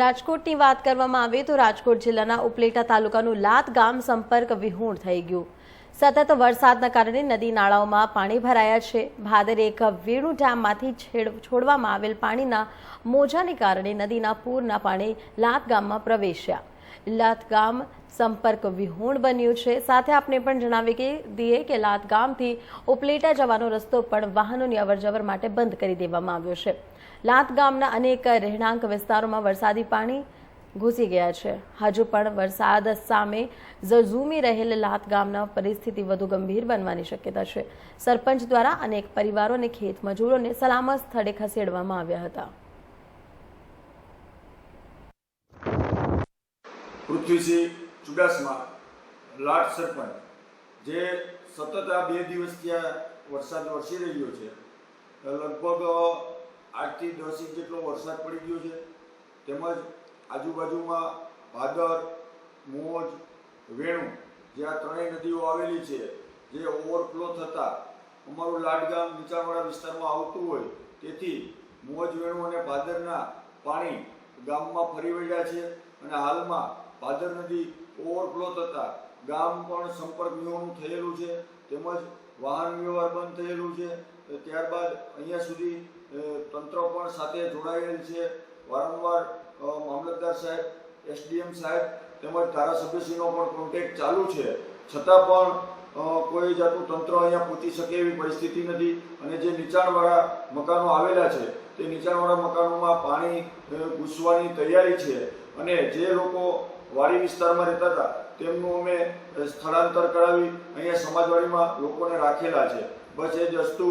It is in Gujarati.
રાજકોટની વાત કરવામાં આવે તો રાજકોટ જિલ્લાના ઉપલેટા તાલુકાનું લાત ગામ સંપર્ક વિહોણ થઈ ગયું. સતત વરસાદના કારણે નદી નાળાઓમાં પાણી ભરાયા છે. ભાદર એક વેણુ ડેમમાંથી છેડ છોડવામાં આવેલ પાણીના મોજાને કારણે નદીના પૂરના પાણી લાત ગામમાં પ્રવેશ્યા. લાત ગામ સંપર્ક વિહોણ બન્યું છે. સાથે આપને પણ જણાવી કે દઈએ કે લાત ગામથી ઉપલેટા જવાનો રસ્તો પણ વાહનોની અવરજવર માટે બંધ કરી દેવામાં આવ્યો છે. લાત ગામના અનેક રહેણાંક વિસ્તારોમાં વરસાદી પાણી ઘૂસી ગયા છે. હજુ પણ વરસાદ સામે ઝઝૂમી રહેલ લાત ગામના પરિસ્થિતિ વધુ ગંભીર બનવાની શક્યતા છે. સરપંચ દ્વારા અનેક પરિવારો અને ખેત મજૂરોને સલામત સ્થળે ખસેડવામાં આવ્યા હતા. પૃથ્વીસિંહ ચુડાસમા, લાટ સરપંચ, જે સતત આ બે દિવસ ત્યાં વરસાદ વરસી રહ્યો છે. લગભગ આઠથી દસ ઇંચ જેટલો વરસાદ પડી ગયો છે. તેમજ આજુબાજુમાં ભાદર, મોજ, વેણુ, જે આ ત્રણેય નદીઓ આવેલી છે, જે ઓવરફ્લો થતાં અમારું લાડગામ નીચાણવાળા વિસ્તારમાં આવતું હોય, તેથી મોજ, વેણુ અને ભાદરના પાણી ગામમાં ફરી વળ્યા છે અને હાલમાં ભાદર નદી ઓવરફ્લો થતાં ગામ પણ સંપર્ક વિહોણું થયેલું છે, તેમજ વાહન વ્યવહાર બંધ થયેલું છે ત્યારબાદ અહીંયા સુધી તંત્ર પણ સાથે જોડાયેલ છે. વારંવાર મામલતદાર સાહેબ, એસડીએમ સાહેબ તેમજ ધારાસભ્યશ્રીનો પણ કોન્ટેક્ટ ચાલુ છે. છતાં પણ કોઈ જાતનું તંત્ર અહીંયા પહોંચી શકે એવી પરિસ્થિતિ નથી અને જે નીચાણવાળા મકાનો આવેલા છે, તે નીચાણવાળા મકાનોમાં પાણી ઘૂસવાની તૈયારી છે અને જે લોકો વાડી વિસ્તારમાં રહેતા હતા. તેમનું અમે સ્થળાંતર કરાવી અહીંયા સમાજવાડીમાં લોકોને રાખેલા છે. બસ એ જ વસ્તુ